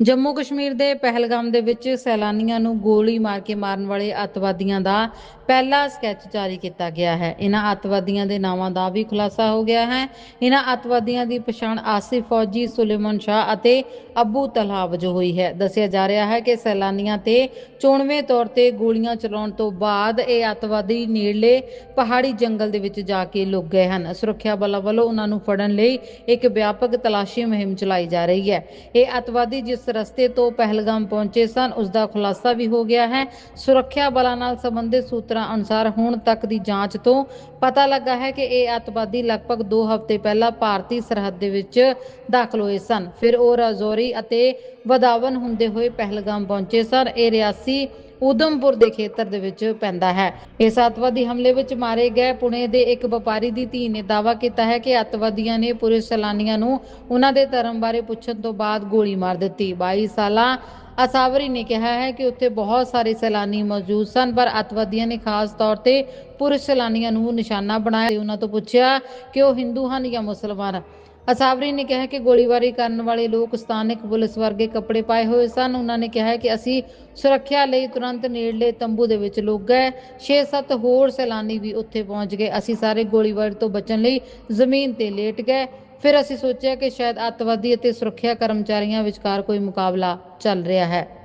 ਜੰਮੂ ਕਸ਼ਮੀਰ ਦੇ ਪਹਿਲਗਾਮ ਦੇ ਵਿੱਚ ਸੈਲਾਨੀਆਂ ਨੂੰ ਗੋਲੀ ਮਾਰ ਕੇ ਮਾਰਨ ਵਾਲੇ ਅੱਤਵਾਦੀਆਂ ਦਾ ਪਹਿਲਾ ਸਕੈਚ ਜਾਰੀ ਕੀਤਾ ਗਿਆ ਹੈ। ਇਹਨਾਂ ਅੱਤਵਾਦੀਆਂ ਦੇ ਨਾਵਾਂ ਦਾ ਵੀ ਖੁਲਾਸਾ ਹੋ ਗਿਆ ਹੈ। ਇਹਨਾਂ ਅੱਤਵਾਦੀਆਂ ਦੀ ਪਛਾਣ ਆਸਿਫ ਫੌਜੀ, ਸੁਲੇਮਾਨ ਸ਼ਾਹ ਅਤੇ ਅਬੂ ਤਲਹਾ ਵਜੋਂ ਹੋਈ ਹੈ। ਦੱਸਿਆ ਜਾ ਰਿਹਾ ਹੈ ਕਿ ਸੈਲਾਨੀਆਂ ਤੇ ਚੋਣਵੇਂ ਤੌਰ ਤੇ ਗੋਲੀਆਂ ਚਲਾਉਣ ਤੋਂ ਬਾਅਦ ਇਹ ਅੱਤਵਾਦੀ ਨੇੜਲੇ ਪਹਾੜੀ ਜੰਗਲ ਦੇ ਵਿੱਚ ਜਾ ਕੇ ਲੁਕ ਗਏ ਹਨ। ਸੁਰੱਖਿਆ ਬਲਾਂ ਵੱਲੋਂ ਉਹਨਾਂ ਨੂੰ ਫੜਨ ਲਈ ਇੱਕ ਵਿਆਪਕ ਤਲਾਸ਼ੀ ਮੁਹਿੰਮ ਚਲਾਈ ਜਾ ਰਹੀ ਹੈ। ਇਹ ਅੱਤਵਾਦੀ ਜਿਸ ਰਸਤੇ ਤੋਂ ਪਹਿਲਗਾਮ ਪਹੁੰਚੇ ਸਨ। ਉਸ ਦਾ ਖੁਲਾਸਾ ਵੀ ਹੋ ਗਿਆ ਹੈ। ਸੁਰੱਖਿਆ ਬਲਾਂ ਨਾਲ ਸੰਬੰਧਿਤ ਸੂਤਰਾਂ ਅਨੁਸਾਰ ਹੁਣ ਤੱਕ ਦੀ ਜਾਂਚ ਤੋਂ ਪਤਾ ਲੱਗਾ ਹੈ ਕਿ ਇਹ ਅੱਤਵਾਦੀ ਲਗਭਗ 2 ਹਫ਼ਤੇ ਪਹਿਲਾਂ ਭਾਰਤੀ ਸਰਹੱਦ ਦੇ ਵਿੱਚ ਦਾਖਲ ਹੋਏ ਸਨ। ਫਿਰ ਉਹ ਰਾਜੌਰੀ ਅਤੇ ਵਦਾਵਨ ਹੁੰਦੇ ਹੋਏ ਪਹਿਲਗਾਮ ਪਹੁੰਚੇ ਸਨ। ਇਹ ਰਿਆਸੀ ਉਦਮਪੁਰ ਦੇ ਖੇਤਰ ਦੇ ਵਿੱਚ ਪੈਂਦਾ ਹੈ। ਇਸ ਅੱਤਵਾਦੀ ਹਮਲੇ ਵਿੱਚ ਮਾਰੇ ਗਏ ਪੁਣੇ ਦੇ ਇੱਕ ਵਪਾਰੀ ਦੀ ਧੀ ਨੇ ਦਾਅਵਾ ਕੀਤਾ ਹੈ ਕਿ ਅੱਤਵਾਦੀਆਂ ਨੇ ਪੂਰੇ ਸੈਲਾਨੀਆਂ ਨੂੰ ਉਹਨਾਂ ਦੇ ਧਰਮ ਬਾਰੇ ਪੁੱਛਣ ਤੋਂ ਬਾਅਦ ਗੋਲੀ ਮਾਰ ਦਿੱਤੀ। 22 ਸਾਲਾਂ ਅਸਾਵਰੀ ਨੇ ਕਿਹਾ ਹੈ ਕਿ ਉੱਥੇ ਬਹੁਤ ਸਾਰੇ ਸੈਲਾਨੀ ਮੌਜੂਦ ਸਨ, ਪਰ ਅੱਤਵਾਦੀਆਂ ਨੇ ਖਾਸ ਤੌਰ ਤੇ ਪੁਰਸ਼ ਸੈਲਾਨੀਆਂ ਨੂੰ ਨਿਸ਼ਾਨਾ ਬਣਾਇਆ ਤੇ ਉਹਨਾਂ ਤੋਂ ਪੁੱਛਿਆ ਕਿ ਉਹ ਹਿੰਦੂ ਹਨ ਜਾਂ ਮੁਸਲਮਾਨ। ਅਸਾਵਰੀ ਨੇ ਕਿਹਾ ਕਿ ਗੋਲੀਬਾਰੀ ਕਰਨ ਵਾਲੇ ਲੋਕ ਸਥਾਨਕ ਪੁਲਿਸ ਵਰਗੇ ਕੱਪੜੇ ਪਾਏ ਹੋਏ ਸਨ। ਉਹਨਾਂ ਨੇ ਕਿਹਾ ਕਿ ਅਸੀਂ ਸੁਰੱਖਿਆ ਲਈ ਤੁਰੰਤ ਨੇੜਲੇ ਤੰਬੂ ਦੇ ਵਿੱਚ ਲੁਕ ਗਏ। 6-7 ਹੋਰ ਸੈਲਾਨੀ ਵੀ ਉੱਥੇ ਪਹੁੰਚ ਗਏ। ਅਸੀਂ ਸਾਰੇ ਗੋਲੀਬਾਰੀ ਤੋਂ ਬਚਣ ਲਈ ਜ਼ਮੀਨ ਤੇ ਲੇਟ ਗਏ। ਫਿਰ ਅਸੀਂ ਸੋਚਿਆ ਕਿ ਸ਼ਾਇਦ ਅੱਤਵਾਦੀ ਅਤੇ ਸੁਰੱਖਿਆ ਕਰਮਚਾਰੀਆਂ ਵਿਚਕਾਰ ਕੋਈ ਮੁਕਾਬਲਾ ਚੱਲ ਰਿਹਾ ਹੈ।